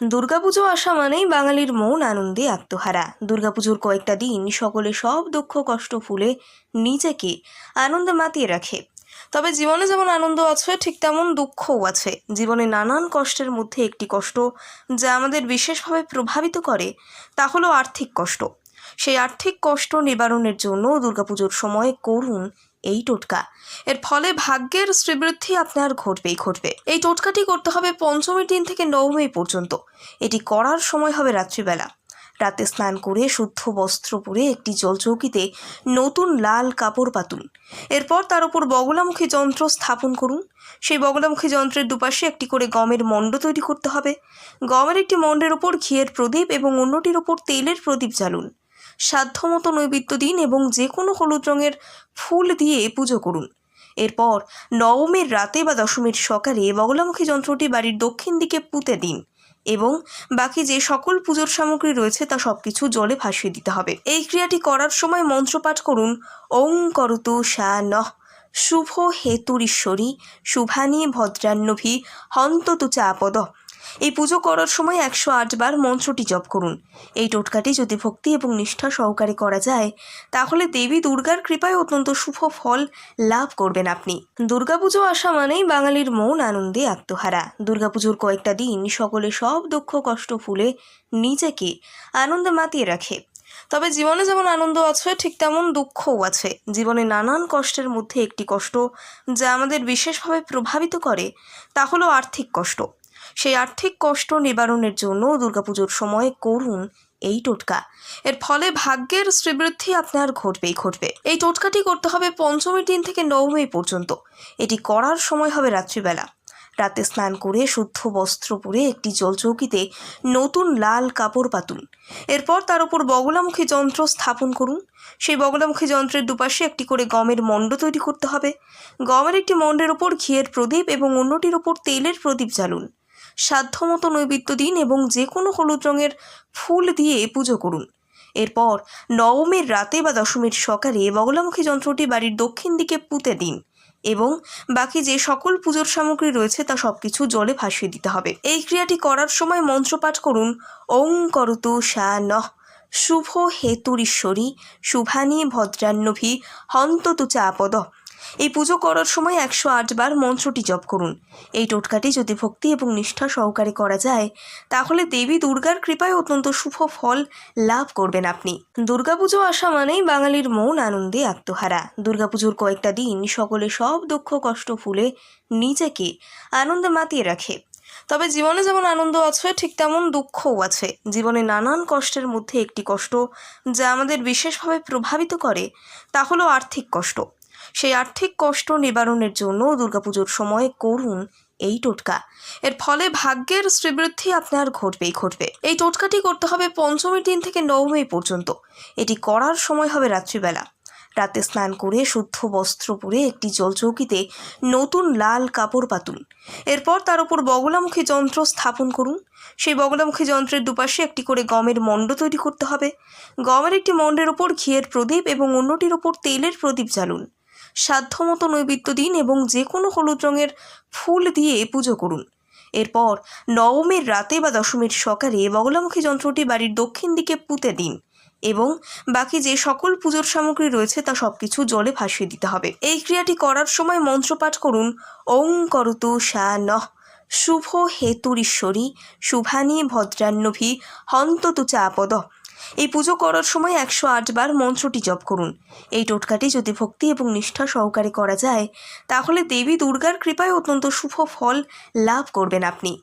দুর্গাপুজো আসা মানেই বাঙালির মন আনন্দে আত্মহারা। দুর্গাপুজোর কয়েকটা দিন সকলে সব দুঃখ কষ্ট ফুলে নিজেকে আনন্দে মাতিয়ে রাখে। তবে জীবনে যেমন আনন্দ আছে, ঠিক তেমন দুঃখও আছে। জীবনে নানান কষ্টের মধ্যে একটি কষ্ট যা আমাদের বিশেষভাবে প্রভাবিত করে, তা হলো আর্থিক কষ্ট। সেই আর্থিক কষ্ট নিবারণের জন্য দুর্গাপুজোর সময় করুন এই টোটকা। এর ফলে ভাগ্যের শ্রীবৃদ্ধি আপনার ঘটবেই ঘটবে। এই টোটকাটি করতে হবে পঞ্চমীর দিন থেকে নবমী পর্যন্ত। এটি করার সময় হবে রাত্রিবেলা। রাতে স্নান করে শুদ্ধ বস্ত্র পরে একটি জলচৌকিতে নতুন লাল কাপড় পাতুন। এরপর তার উপর বগলামুখী যন্ত্র স্থাপন করুন। সেই বগলামুখী যন্ত্রের দুপাশে একটি করে গমের মণ্ড তৈরি করতে হবে। গমের একটি মণ্ডের ওপর ঘিয়ের প্রদীপ এবং অন্যটির ওপর তেলের প্রদীপ জ্বালুন। সাধ্যমতো নৈবেদ্য দিন এবং যে কোনো হলুদ রঙের ফুল দিয়ে পুজো করুন। এরপর নবমীর রাতে বা দশমীর সকালে বগলামুখী যন্ত্রটি বাড়ির দক্ষিণ দিকে পুঁতে দিন এবং বাকি যে সকল পুজোর সামগ্রী রয়েছে তা সব কিছু জলে ভাসিয়ে দিতে হবে। এই ক্রিয়াটি করার সময় মন্ত্রপাঠ করুন। ওং করতু সা নহ শুভ হেতুরীশ্বরী। শুভানি ভদ্রান্নভি। হন্ততু চাপদ। এই পুজো করার সময় একশো আটবার মন্ত্রটি জপ করুন। এই টোটকাটি যদি ভক্তি এবং নিষ্ঠা সহকারে করা যায়, তাহলে দেবী দুর্গার কৃপায় অত্যন্ত শুভ ফল লাভ করবেন আপনি। দুর্গাপুজো আসা মানেই বাঙালির মন আনন্দে আত্মহারা। দুর্গাপুজোর কয়েকটা দিন সকলে সব দুঃখ, কষ্ট ফুলে নিজেকে আনন্দে মাতিয়ে রাখে। তবে জীবনে যেমন আনন্দ আছে, ঠিক তেমন দুঃখও আছে। জীবনে নানান কষ্টের মধ্যে একটি কষ্ট যা আমাদের বিশেষভাবে প্রভাবিত করে, তা হলো আর্থিক কষ্ট। সেই আর্থিক কষ্ট নিবারণের জন্য দুর্গাপুজোর সময় করুন এই টোটকা। এর ফলে ভাগ্যের শ্রীবৃদ্ধি আপনার ঘটবেই ঘটবে। এই টোটকাটি করতে হবে পঞ্চমীর দিন থেকে নবমী পর্যন্ত। এটি করার সময় হবে রাত্রিবেলা। রাতে স্নান করে শুদ্ধ বস্ত্র পরে একটি জলচৌকিতে নতুন লাল কাপড় পাতুন। এরপর তার উপর বগলামুখী যন্ত্র স্থাপন করুন। সেই বগলামুখী যন্ত্রের দুপাশে একটি করে গমের মণ্ড তৈরি করতে হবে। গমের একটি মণ্ডের ওপর ঘিয়ের প্রদীপ এবং অন্যটির ওপর তেলের প্রদীপ জ্বালুন। সাধ্যমতো নৈবেদ্য দিন এবং যে কোনো হলুদ রঙের ফুল দিয়ে পুজো করুন। এরপর নবমীর রাতে বা দশমীর সকালে বগলামুখী যন্ত্রটি বাড়ির দক্ষিণ দিকে পুঁতে দিন এবং বাকি যে সকল পুজোর সামগ্রী রয়েছে তা সব কিছু জলে ভাসিয়ে দিতে হবে। এই ক্রিয়াটি করার সময় মন্ত্রপাঠ করুন। ওং করতু সা নহ শুভ হেতুরীশ্বরী। শুভানি ভদ্রান্নভি। হন্ততু চাপদ। এই পুজো করার সময় একশো আটবার মন্ত্রটি জপ করুন। এই টোটকাটি যদি ভক্তি এবং নিষ্ঠা সহকারে করা যায়, তাহলে দেবী দুর্গার কৃপায় অত্যন্ত শুভ ফল লাভ করবেন আপনি। দুর্গাপুজো আসা মানেই বাঙালির মন আনন্দে আত্মহারা। দুর্গাপুজোর কয়েকটা দিন সকলে সব দুঃখ, কষ্ট ভুলে নিজেকে আনন্দে মাতিয়ে রাখে। তবে জীবনে যেমন আনন্দ আছে, ঠিক তেমন দুঃখও আছে। জীবনে নানান কষ্টের মধ্যে একটি কষ্ট যা আমাদের বিশেষভাবে প্রভাবিত করে, তা হলো আর্থিক কষ্ট। সেই আর্থিক কষ্ট নিবারণের জন্য দুর্গাপুজোর সময় করুন এই টোটকা। এর ফলে ভাগ্যের শ্রীবৃদ্ধি আপনার ঘটবেই ঘটবে। এই টোটকাটি করতে হবে পঞ্চমীর দিন থেকে নবমী পর্যন্ত। এটি করার সময় হবে রাত্রিবেলা। রাতে স্নান করে শুদ্ধ বস্ত্র পরে একটি জলচৌকিতে নতুন লাল কাপড় পাতুন। এরপর তার উপর বগলামুখী যন্ত্র স্থাপন করুন। সেই বগলামুখী যন্ত্রের দুপাশে একটি করে গমের মণ্ড তৈরি করতে হবে। গমের একটি মণ্ডের ওপর ঘিয়ের প্রদীপ এবং অন্যটির ওপর তেলের প্রদীপ জ্বালুন। সাধ্যমতো নৈবেদ্য দিন এবং যে কোনো হলুদ রঙের ফুল দিয়ে পুজো করুন। এরপর নবমীর রাতে বা দশমীর সকালে বগলামুখী যন্ত্রটি বাড়ির দক্ষিণ দিকে পুঁতে দিন এবং বাকি যে সকল পুজোর সামগ্রী রয়েছে তা সব কিছু জলে ভাসিয়ে দিতে হবে। এই ক্রিয়াটি করার সময় মন্ত্রপাঠ করুন। ওং করতু সা নহ শুভ হেতুরীশ্বরী। শুভানি ভদ্রান্নভি। হন্ততু চাপদ। এই পুজো করার সময় একশো আটবার মন্ত্রটি জপ করুন। এই টোটকাটি যদি ভক্তি এবং নিষ্ঠা সহকারে করা যায়, তাহলে দেবী দুর্গার কৃপায় অত্যন্ত শুভ ফল লাভ করবেন আপনি।